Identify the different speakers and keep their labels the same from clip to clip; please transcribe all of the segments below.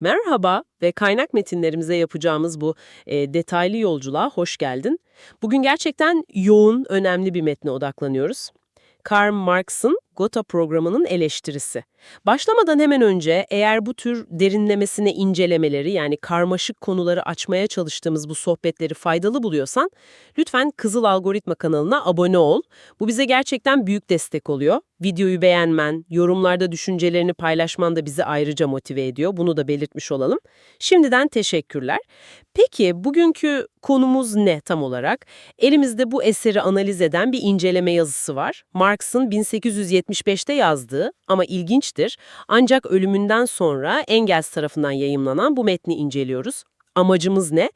Speaker 1: Merhaba ve kaynak metinlerimize yapacağımız bu e, detaylı yolculuğa hoş geldin. Bugün gerçekten yoğun, önemli bir metne odaklanıyoruz. Karl Marx'ın Gotha programının eleştirisi. Başlamadan hemen önce eğer bu tür derinlemesine incelemeleri yani karmaşık konuları açmaya çalıştığımız bu sohbetleri faydalı buluyorsan lütfen Kızıl Algoritma kanalına abone ol. Bu bize gerçekten büyük destek oluyor. Videoyu beğenmen, yorumlarda düşüncelerini paylaşman da bizi ayrıca motive ediyor. Bunu da belirtmiş olalım. Şimdiden teşekkürler. Peki bugünkü konumuz ne tam olarak? Elimizde bu eseri analiz eden bir inceleme yazısı var. Marx'ın 1875'te yazdığı ama ilginçtir. Ancak ölümünden sonra Engels tarafından yayımlanan bu metni inceliyoruz. Amacımız ne?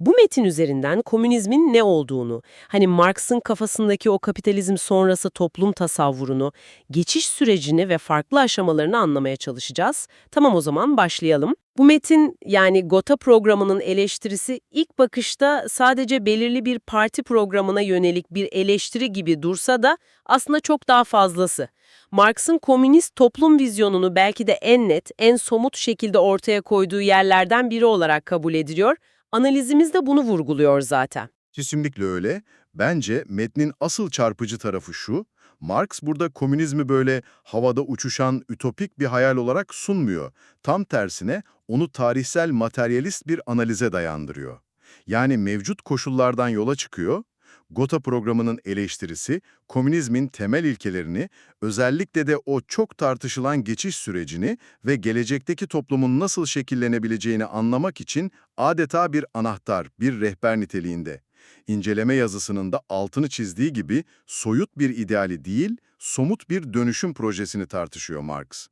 Speaker 1: Bu metin üzerinden komünizmin ne olduğunu, hani Marx'ın kafasındaki o kapitalizm sonrası toplum tasavvurunu, geçiş sürecini ve farklı aşamalarını anlamaya çalışacağız. Tamam o zaman başlayalım. Bu metin yani Gotha programının eleştirisi ilk bakışta sadece belirli bir parti programına yönelik bir eleştiri gibi dursa da aslında çok daha fazlası. Marx'ın komünist toplum vizyonunu belki de en net, en somut şekilde ortaya koyduğu yerlerden biri olarak kabul ediliyor. Analizimiz de bunu vurguluyor zaten.
Speaker 2: Kesinlikle öyle. Bence metnin asıl çarpıcı tarafı şu, Marx burada komünizmi böyle havada uçuşan ütopik bir hayal olarak sunmuyor. Tam tersine onu tarihsel materyalist bir analize dayandırıyor. Yani mevcut koşullardan yola çıkıyor, Gotha programının eleştirisi, komünizmin temel ilkelerini, özellikle de o çok tartışılan geçiş sürecini ve gelecekteki toplumun nasıl şekillenebileceğini anlamak için adeta bir anahtar, bir rehber niteliğinde. İnceleme yazısının da altını çizdiği gibi soyut bir ideali değil, somut bir dönüşüm projesini tartışıyor Marx.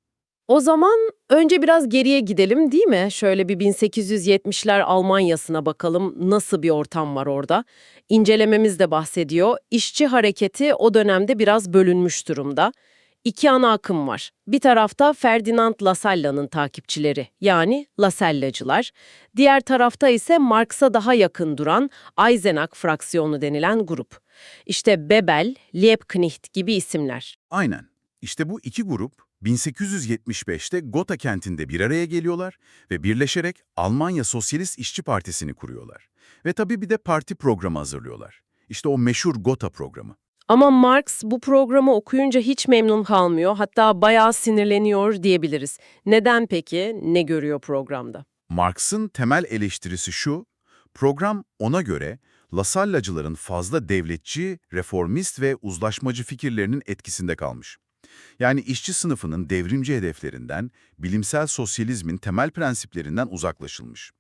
Speaker 1: O zaman önce biraz geriye gidelim değil mi? Şöyle bir 1870'ler Almanya'sına bakalım nasıl bir ortam var orada. İncelememiz de bahsediyor. İşçi hareketi o dönemde biraz bölünmüş durumda. İki ana akım var. Bir tarafta Ferdinand Lasalla'nın takipçileri yani Lasallacılar. Diğer tarafta ise Marx'a daha yakın duran Eisenach fraksiyonu denilen grup. İşte Bebel, Liebknecht gibi isimler.
Speaker 3: Aynen. İşte bu iki grup 1875'te Gotha kentinde bir araya geliyorlar ve birleşerek Almanya Sosyalist İşçi Partisi'ni kuruyorlar. Ve tabii bir de parti programı hazırlıyorlar. İşte o meşhur Gotha programı.
Speaker 1: Ama Marx bu programı okuyunca hiç memnun kalmıyor, hatta bayağı sinirleniyor diyebiliriz. Neden peki? Ne görüyor programda?
Speaker 3: Marx'ın temel eleştirisi şu, program ona göre Lasallacıların fazla devletçi, reformist ve uzlaşmacı fikirlerinin etkisinde kalmış. Yani işçi sınıfının devrimci hedeflerinden, bilimsel sosyalizmin temel prensiplerinden uzaklaşılmış.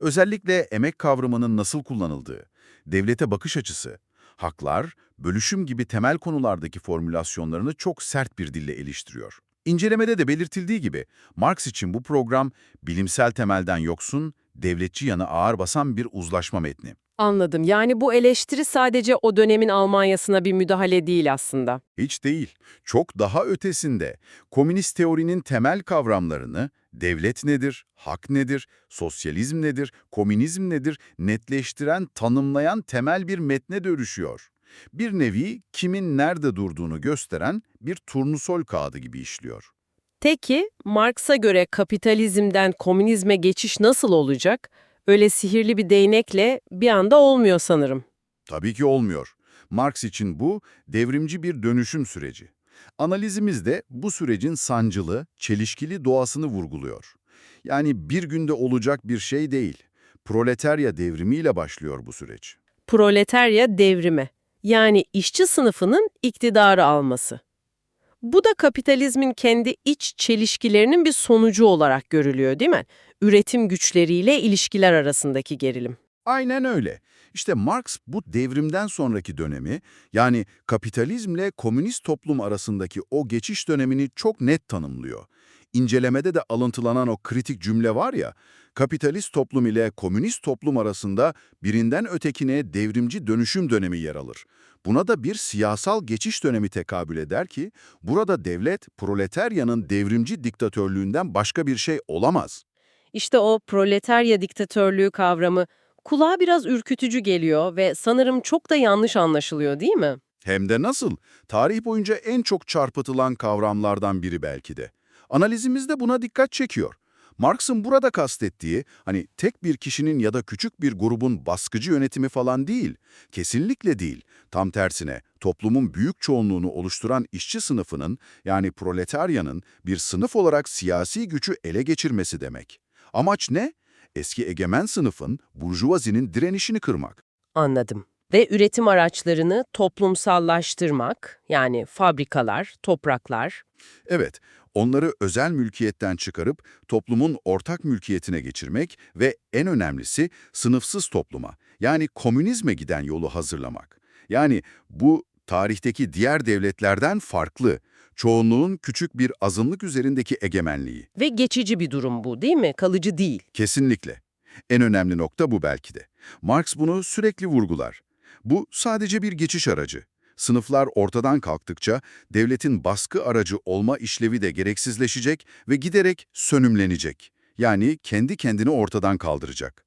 Speaker 3: Özellikle emek kavramının nasıl kullanıldığı, devlete bakış açısı, haklar, bölüşüm gibi temel konulardaki formülasyonlarını çok sert bir dille eleştiriyor. İncelemede de belirtildiği gibi Marx için bu program bilimsel temelden yoksun, devletçi yanı ağır basan bir uzlaşma metni.
Speaker 1: Anladım. Yani bu eleştiri sadece o dönemin Almanya'sına bir müdahale değil aslında.
Speaker 3: Hiç değil. Çok daha ötesinde. Komünist teorinin temel kavramlarını, devlet nedir, hak nedir, sosyalizm nedir, komünizm nedir, netleştiren, tanımlayan temel bir metne dönüşüyor. Bir nevi kimin nerede durduğunu gösteren bir turnusol kağıdı gibi işliyor.
Speaker 1: Peki, Marx'a göre kapitalizmden komünizme geçiş nasıl olacak? Öyle sihirli bir değnekle bir anda olmuyor sanırım.
Speaker 3: Tabii ki olmuyor. Marx için bu devrimci bir dönüşüm süreci. Analizimiz de bu sürecin sancılı, çelişkili doğasını vurguluyor. Yani bir günde olacak bir şey değil. Proletarya devrimiyle başlıyor bu süreç.
Speaker 1: Proletarya devrimi. Yani işçi sınıfının iktidarı alması. Bu da kapitalizmin kendi iç çelişkilerinin bir sonucu olarak görülüyor değil mi? Üretim güçleriyle ilişkiler arasındaki gerilim.
Speaker 3: Aynen öyle. İşte Marx bu devrimden sonraki dönemi, yani kapitalizmle komünist toplum arasındaki o geçiş dönemini çok net tanımlıyor. İncelemede de alıntılanan o kritik cümle var ya, kapitalist toplum ile komünist toplum arasında birinden ötekine devrimci dönüşüm dönemi yer alır. Buna da bir siyasal geçiş dönemi tekabül eder ki, burada devlet, proletaryanın devrimci diktatörlüğünden başka bir şey olamaz.
Speaker 1: İşte o proletarya diktatörlüğü kavramı kulağa biraz ürkütücü geliyor ve sanırım çok da yanlış anlaşılıyor değil mi?
Speaker 3: Hem de nasıl? Tarih boyunca en çok çarpıtılan kavramlardan biri belki de. Analizimizde buna dikkat çekiyor. Marx'ın burada kastettiği hani tek bir kişinin ya da küçük bir grubun baskıcı yönetimi falan değil. Kesinlikle değil. Tam tersine toplumun büyük çoğunluğunu oluşturan işçi sınıfının yani proletaryanın bir sınıf olarak siyasi gücü ele geçirmesi demek. Amaç ne? Eski egemen sınıfın, burjuvazinin direnişini kırmak.
Speaker 1: Anladım. Ve üretim araçlarını toplumsallaştırmak, yani fabrikalar, topraklar,
Speaker 3: Evet, onları özel mülkiyetten çıkarıp toplumun ortak mülkiyetine geçirmek ve en önemlisi sınıfsız topluma, yani komünizme giden yolu hazırlamak. Yani bu tarihteki diğer devletlerden farklı, çoğunluğun küçük bir azınlık üzerindeki egemenliği.
Speaker 1: ve geçici bir durum bu değil mi? Kalıcı değil.
Speaker 3: Kesinlikle. En önemli nokta bu belki de. Marx bunu sürekli vurgular. Bu sadece bir geçiş aracı. Sınıflar ortadan kalktıkça devletin baskı aracı olma işlevi de gereksizleşecek ve giderek sönümlenecek. Yani kendi kendini ortadan kaldıracak.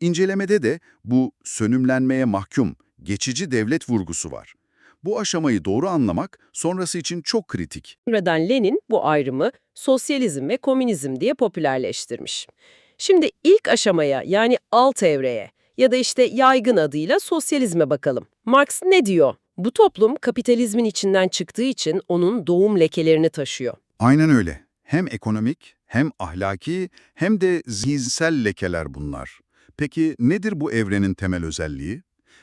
Speaker 3: İncelemede de bu sönümlenmeye mahkum, geçici devlet vurgusu var. Bu aşamayı doğru anlamak sonrası için çok kritik.
Speaker 1: Sonradan Lenin bu ayrımı sosyalizm ve komünizm diye popülerleştirmiş. Şimdi ilk aşamaya yani alt evreye ya da işte yaygın adıyla sosyalizme bakalım. Marx ne diyor? Bu toplum kapitalizmin içinden çıktığı için onun doğum lekelerini taşıyor.
Speaker 3: Aynen öyle. Hem ekonomik, hem ahlaki, hem de zihinsel lekeler bunlar. Peki nedir bu evrenin temel özelliği?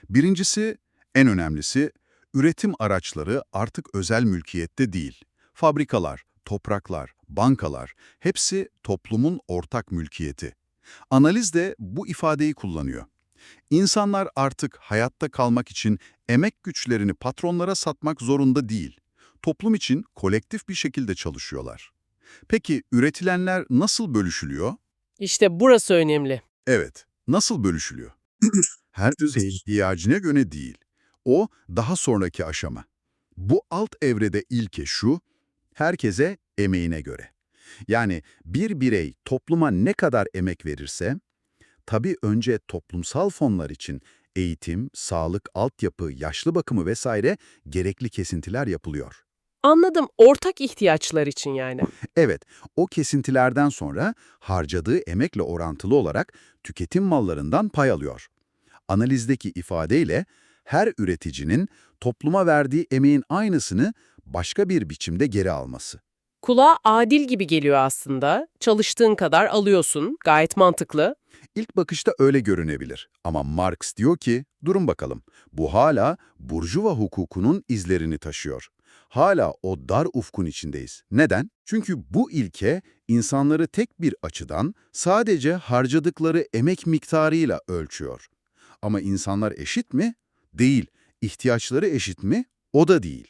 Speaker 3: Birincisi, en önemlisi, üretim araçları artık özel mülkiyette değil. Fabrikalar, topraklar, bankalar, hepsi toplumun ortak mülkiyeti. Analiz de bu ifadeyi kullanıyor. İnsanlar artık hayatta kalmak için emek güçlerini patronlara satmak zorunda değil toplum için kolektif bir şekilde çalışıyorlar. Peki üretilenler nasıl bölüşülüyor?
Speaker 1: İşte burası önemli.
Speaker 3: Evet, nasıl bölüşülüyor? Her düzey ihtiyacına göre değil. O daha sonraki aşama. Bu alt evrede ilke şu, herkese emeğine göre. Yani bir birey topluma ne kadar emek verirse, tabii önce toplumsal fonlar için eğitim, sağlık, altyapı, yaşlı bakımı vesaire gerekli kesintiler yapılıyor.
Speaker 1: Anladım. Ortak ihtiyaçlar için yani.
Speaker 3: Evet, o kesintilerden sonra harcadığı emekle orantılı olarak tüketim mallarından pay alıyor. Analizdeki ifadeyle her üreticinin topluma verdiği emeğin aynısını başka bir biçimde geri alması.
Speaker 1: Kulağa adil gibi geliyor aslında. Çalıştığın kadar alıyorsun. Gayet mantıklı.
Speaker 3: İlk bakışta öyle görünebilir ama Marx diyor ki, durun bakalım, bu hala burjuva hukukunun izlerini taşıyor. Hala o dar ufkun içindeyiz. Neden? Çünkü bu ilke insanları tek bir açıdan sadece harcadıkları emek miktarıyla ölçüyor. Ama insanlar eşit mi? Değil. İhtiyaçları eşit mi? O da değil.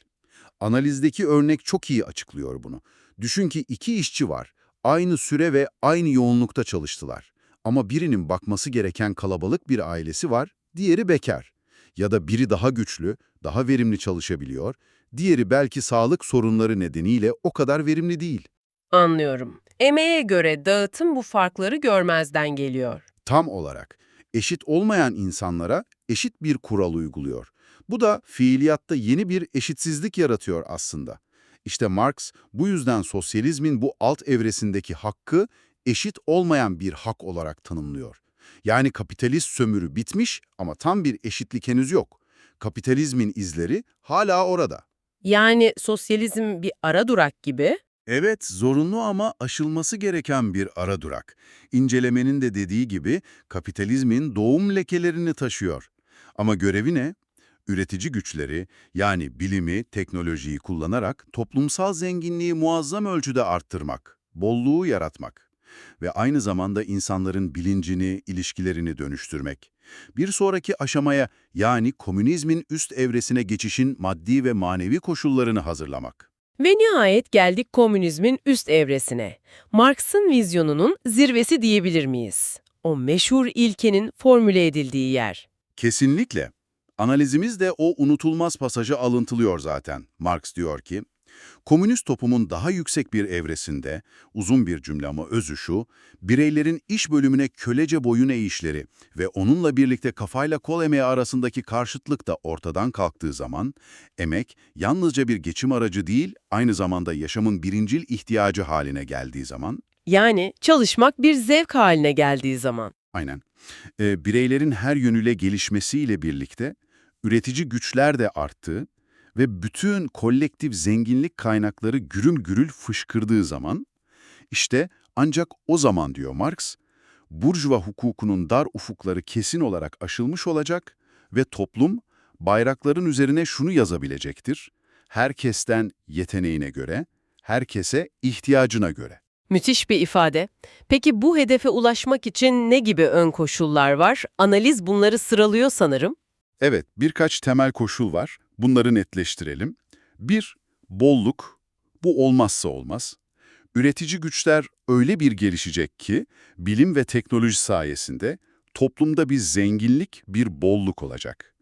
Speaker 3: Analizdeki örnek çok iyi açıklıyor bunu. Düşün ki iki işçi var. Aynı süre ve aynı yoğunlukta çalıştılar. Ama birinin bakması gereken kalabalık bir ailesi var, diğeri bekar. Ya da biri daha güçlü, daha verimli çalışabiliyor, diğeri belki sağlık sorunları nedeniyle o kadar verimli değil.
Speaker 1: Anlıyorum. Emeğe göre dağıtım bu farkları görmezden geliyor.
Speaker 3: Tam olarak eşit olmayan insanlara eşit bir kural uyguluyor. Bu da fiiliyatta yeni bir eşitsizlik yaratıyor aslında. İşte Marx bu yüzden sosyalizmin bu alt evresindeki hakkı eşit olmayan bir hak olarak tanımlıyor. Yani kapitalist sömürü bitmiş ama tam bir eşitlik henüz yok. Kapitalizmin izleri hala orada.
Speaker 1: Yani sosyalizm bir ara durak gibi.
Speaker 3: Evet, zorunlu ama aşılması gereken bir ara durak. İncelemenin de dediği gibi kapitalizmin doğum lekelerini taşıyor. Ama görevi ne? Üretici güçleri, yani bilimi, teknolojiyi kullanarak toplumsal zenginliği muazzam ölçüde arttırmak, bolluğu yaratmak ve aynı zamanda insanların bilincini, ilişkilerini dönüştürmek. Bir sonraki aşamaya yani komünizmin üst evresine geçişin maddi ve manevi koşullarını hazırlamak.
Speaker 1: Ve nihayet geldik komünizmin üst evresine. Marx'ın vizyonunun zirvesi diyebilir miyiz? O meşhur ilkenin formüle edildiği yer.
Speaker 3: Kesinlikle. Analizimiz de o unutulmaz pasajı alıntılıyor zaten. Marx diyor ki, komünist toplumun daha yüksek bir evresinde, uzun bir cümle ama özü şu, bireylerin iş bölümüne kölece boyun eğişleri ve onunla birlikte kafayla kol emeği arasındaki karşıtlık da ortadan kalktığı zaman, emek yalnızca bir geçim aracı değil, aynı zamanda yaşamın birincil ihtiyacı haline geldiği zaman,
Speaker 1: Yani çalışmak bir zevk haline geldiği zaman.
Speaker 3: Aynen. Ee, bireylerin her yönüyle gelişmesiyle birlikte üretici güçler de arttığı ve bütün kolektif zenginlik kaynakları gürül gürül fışkırdığı zaman, işte ancak o zaman diyor Marx, burjuva hukukunun dar ufukları kesin olarak aşılmış olacak ve toplum bayrakların üzerine şunu yazabilecektir, herkesten yeteneğine göre, herkese ihtiyacına göre.
Speaker 1: Müthiş bir ifade. Peki bu hedefe ulaşmak için ne gibi ön koşullar var? Analiz bunları sıralıyor sanırım.
Speaker 3: Evet, birkaç temel koşul var. Bunları netleştirelim. Bir, bolluk. Bu olmazsa olmaz. Üretici güçler öyle bir gelişecek ki, bilim ve teknoloji sayesinde toplumda bir zenginlik, bir bolluk olacak.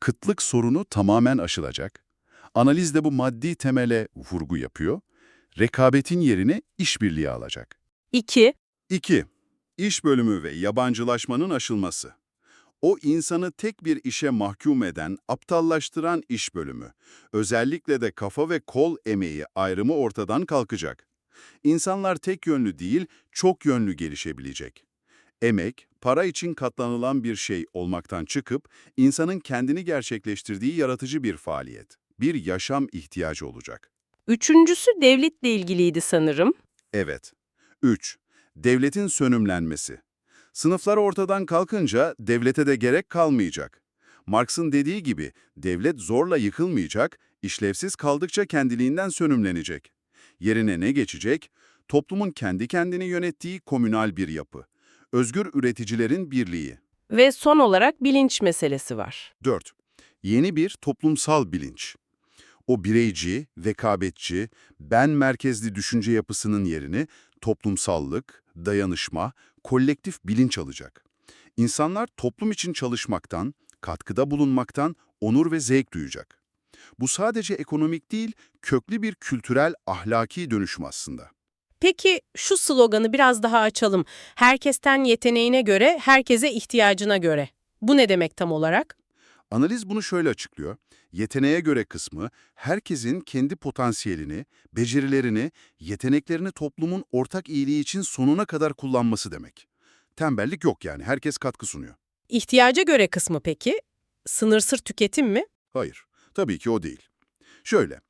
Speaker 3: Kıtlık sorunu tamamen aşılacak. Analiz de bu maddi temele vurgu yapıyor. Rekabetin yerine işbirliği alacak.
Speaker 1: 2.
Speaker 3: 2. İş bölümü ve yabancılaşmanın aşılması. O insanı tek bir işe mahkum eden, aptallaştıran iş bölümü. Özellikle de kafa ve kol emeği ayrımı ortadan kalkacak. İnsanlar tek yönlü değil, çok yönlü gelişebilecek. Emek, para için katlanılan bir şey olmaktan çıkıp, insanın kendini gerçekleştirdiği yaratıcı bir faaliyet, bir yaşam ihtiyacı olacak.
Speaker 1: Üçüncüsü devletle ilgiliydi sanırım.
Speaker 3: Evet. 3. Devletin sönümlenmesi. Sınıflar ortadan kalkınca devlete de gerek kalmayacak. Marx'ın dediği gibi devlet zorla yıkılmayacak, işlevsiz kaldıkça kendiliğinden sönümlenecek. Yerine ne geçecek? Toplumun kendi kendini yönettiği komünal bir yapı. Özgür üreticilerin birliği.
Speaker 1: Ve son olarak bilinç meselesi var.
Speaker 3: 4. Yeni bir toplumsal bilinç. O bireyci, rekabetçi, ben merkezli düşünce yapısının yerini toplumsallık, dayanışma, kolektif bilinç alacak. İnsanlar toplum için çalışmaktan, katkıda bulunmaktan onur ve zevk duyacak. Bu sadece ekonomik değil, köklü bir kültürel, ahlaki dönüşüm aslında.
Speaker 4: Peki şu sloganı biraz daha açalım. Herkesten yeteneğine göre, herkese ihtiyacına göre. Bu ne demek tam olarak?
Speaker 3: Analiz bunu şöyle açıklıyor. Yeteneğe göre kısmı, herkesin kendi potansiyelini, becerilerini, yeteneklerini toplumun ortak iyiliği için sonuna kadar kullanması demek. Tembellik yok yani, herkes katkı sunuyor.
Speaker 4: İhtiyaca göre kısmı peki? Sınırsız tüketim mi?
Speaker 3: Hayır, tabii ki o değil. Şöyle,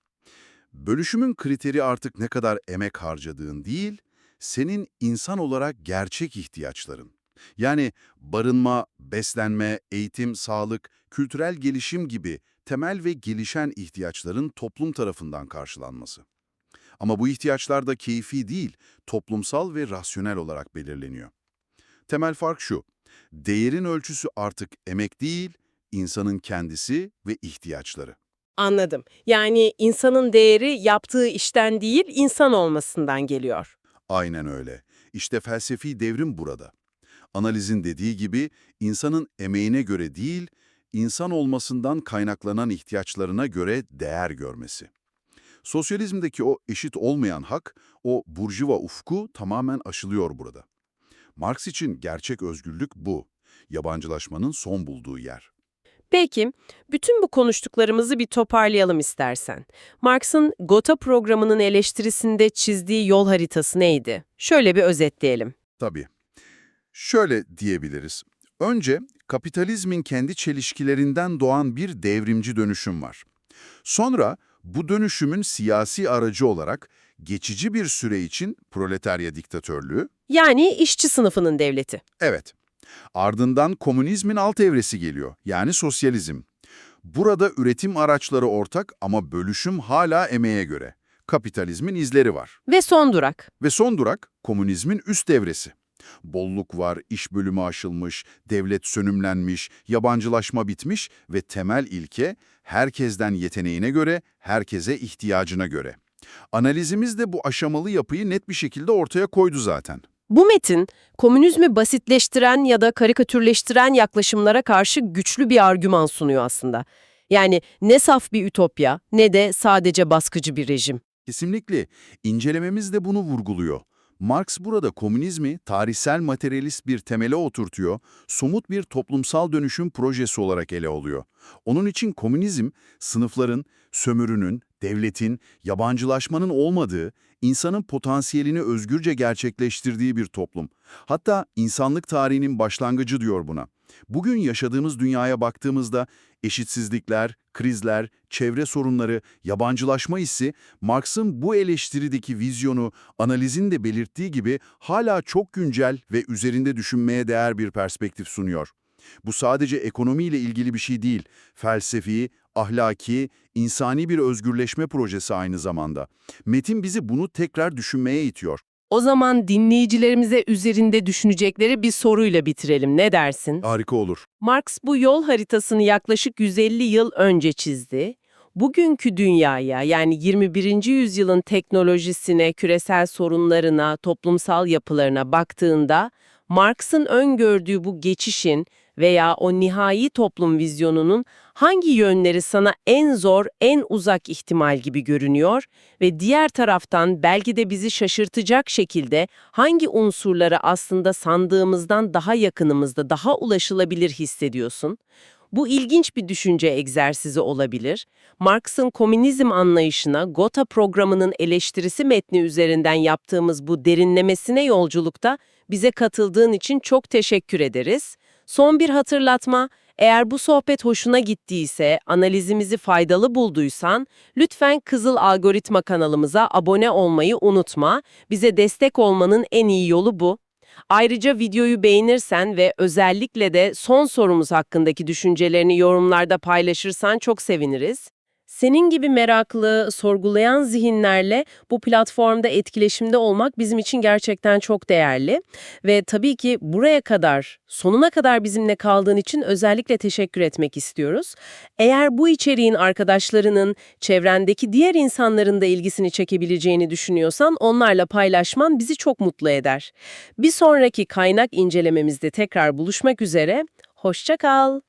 Speaker 3: bölüşümün kriteri artık ne kadar emek harcadığın değil, senin insan olarak gerçek ihtiyaçların. Yani barınma, beslenme, eğitim, sağlık, kültürel gelişim gibi temel ve gelişen ihtiyaçların toplum tarafından karşılanması. Ama bu ihtiyaçlar da keyfi değil, toplumsal ve rasyonel olarak belirleniyor. Temel fark şu, değerin ölçüsü artık emek değil, insanın kendisi ve ihtiyaçları.
Speaker 4: Anladım. Yani insanın değeri yaptığı işten değil, insan olmasından geliyor.
Speaker 3: Aynen öyle. İşte felsefi devrim burada. Analizin dediği gibi insanın emeğine göre değil, insan olmasından kaynaklanan ihtiyaçlarına göre değer görmesi. Sosyalizmdeki o eşit olmayan hak, o burjuva ufku tamamen aşılıyor burada. Marx için gerçek özgürlük bu. Yabancılaşmanın son bulduğu yer.
Speaker 1: Peki, bütün bu konuştuklarımızı bir toparlayalım istersen. Marx'ın Gotha programının eleştirisinde çizdiği yol haritası neydi? Şöyle bir özetleyelim.
Speaker 3: Tabii. Şöyle diyebiliriz. Önce kapitalizmin kendi çelişkilerinden doğan bir devrimci dönüşüm var. Sonra bu dönüşümün siyasi aracı olarak geçici bir süre için proletarya diktatörlüğü,
Speaker 1: Yani işçi sınıfının devleti.
Speaker 3: evet. Ardından komünizmin alt evresi geliyor, yani sosyalizm. Burada üretim araçları ortak ama bölüşüm hala emeğe göre. Kapitalizmin izleri var.
Speaker 1: Ve son durak.
Speaker 3: Ve son durak komünizmin üst devresi. Bolluk var, iş bölümü aşılmış, devlet sönümlenmiş, yabancılaşma bitmiş ve temel ilke herkesten yeteneğine göre, herkese ihtiyacına göre. Analizimiz de bu aşamalı yapıyı net bir şekilde ortaya koydu zaten.
Speaker 1: Bu metin, komünizmi basitleştiren ya da karikatürleştiren yaklaşımlara karşı güçlü bir argüman sunuyor aslında. Yani ne saf bir ütopya ne de sadece baskıcı bir rejim.
Speaker 3: Kesinlikle. İncelememiz de bunu vurguluyor. Marx burada komünizmi tarihsel materyalist bir temele oturtuyor, somut bir toplumsal dönüşüm projesi olarak ele alıyor. Onun için komünizm, sınıfların, sömürünün, devletin, yabancılaşmanın olmadığı, insanın potansiyelini özgürce gerçekleştirdiği bir toplum. Hatta insanlık tarihinin başlangıcı diyor buna. Bugün yaşadığımız dünyaya baktığımızda eşitsizlikler, krizler, çevre sorunları, yabancılaşma hissi, Marx'ın bu eleştirideki vizyonu, analizin de belirttiği gibi hala çok güncel ve üzerinde düşünmeye değer bir perspektif sunuyor. Bu sadece ekonomiyle ilgili bir şey değil, felsefi, ahlaki, insani bir özgürleşme projesi aynı zamanda. Metin bizi bunu tekrar düşünmeye itiyor.
Speaker 1: O zaman dinleyicilerimize üzerinde düşünecekleri bir soruyla bitirelim. Ne dersin?
Speaker 3: Harika olur.
Speaker 1: Marx bu yol haritasını yaklaşık 150 yıl önce çizdi. Bugünkü dünyaya yani 21. yüzyılın teknolojisine, küresel sorunlarına, toplumsal yapılarına baktığında Marx'ın öngördüğü bu geçişin veya o nihai toplum vizyonunun hangi yönleri sana en zor, en uzak ihtimal gibi görünüyor ve diğer taraftan belki de bizi şaşırtacak şekilde hangi unsurları aslında sandığımızdan daha yakınımızda, daha ulaşılabilir hissediyorsun? Bu ilginç bir düşünce egzersizi olabilir. Marx'ın komünizm anlayışına Gotha programının eleştirisi metni üzerinden yaptığımız bu derinlemesine yolculukta bize katıldığın için çok teşekkür ederiz. Son bir hatırlatma, eğer bu sohbet hoşuna gittiyse, analizimizi faydalı bulduysan, lütfen Kızıl Algoritma kanalımıza abone olmayı unutma. Bize destek olmanın en iyi yolu bu. Ayrıca videoyu beğenirsen ve özellikle de son sorumuz hakkındaki düşüncelerini yorumlarda paylaşırsan çok seviniriz. Senin gibi meraklı, sorgulayan zihinlerle bu platformda etkileşimde olmak bizim için gerçekten çok değerli. Ve tabii ki buraya kadar, sonuna kadar bizimle kaldığın için özellikle teşekkür etmek istiyoruz. Eğer bu içeriğin arkadaşlarının, çevrendeki diğer insanların da ilgisini çekebileceğini düşünüyorsan onlarla paylaşman bizi çok mutlu eder. Bir sonraki kaynak incelememizde tekrar buluşmak üzere, hoşça kal.